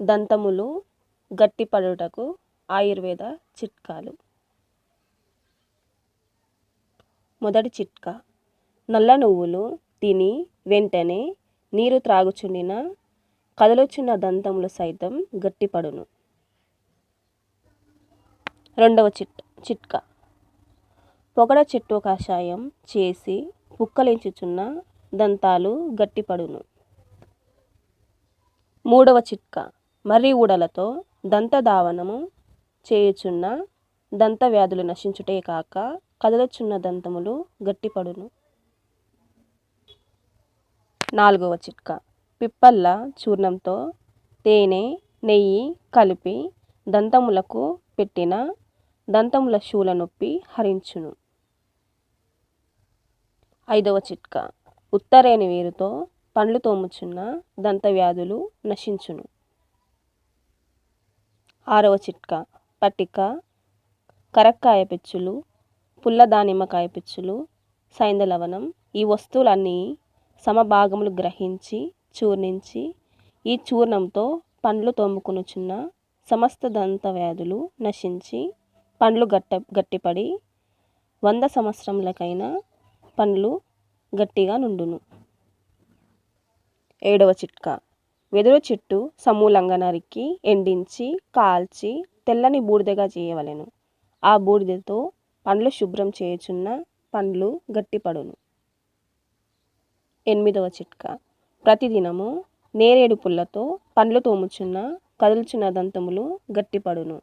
దంతములు గట్టిపడుటకు ఆయుర్వేద చిట్కాలు. మొదటి చిట్కా. నల్ల నువ్వులు తిని వెంటనే నీరు త్రాగుచుండిన కదలుచున్న దంతములు సైతం గట్టిపడును. రెండవ చిట్ చిట్కా. పొగడ చెట్టు కషాయం చేసి పుక్కలించుచున్న దంతాలు గట్టిపడును. మూడవ చిట్కా. మర్రి ఊడలతో దంతధావనము చేయుచున్న దంత వ్యాధులు నశించుటే కాక కదలుచున్న దంతములు గట్టిపడును. నాలుగవ చిట్కా. పిప్పల్ల చూర్ణంతో తేనె నెయ్యి కలిపి దంతములకు పెట్టిన దంతముల శూల నొప్పి హరించును. ఐదవ చిట్కా. ఉత్తరేని వేరుతో పండ్లు తోముచున్న దంత వ్యాధులు నశించును. ఆరవ చిట్కా పట్టిక కరక్కాయ పిచ్చులు పుల్ల దానిమ్మకాయ పిచ్చులు సైంధలవనం ఈ వస్తువులన్నీ సమభాగములు గ్రహించి చూర్ణించి ఈ చూర్ణంతో పండ్లు తోముకునుచున్న సమస్త దంత వ్యాధులు నశించి పండ్లు గట్ట గట్టిపడి వంద సంవత్సరములకైనా పండ్లు గట్టిగా నుండును. ఏడవ చిట్కా వెదురు చెట్టు సమూలంగా నరికి ఎండించి కాల్చి తెల్లని బూడిదగా చేయవలెను. ఆ బూడిదతో పండ్లు శుభ్రం చేయుచున్న పండ్లు గట్టిపడును. ఎనిమిదవ చిట్కా. ప్రతిదినము నేరేడు పుల్లతో పండ్లు తోముచున్న కదులుచున్న దంతములు గట్టిపడును.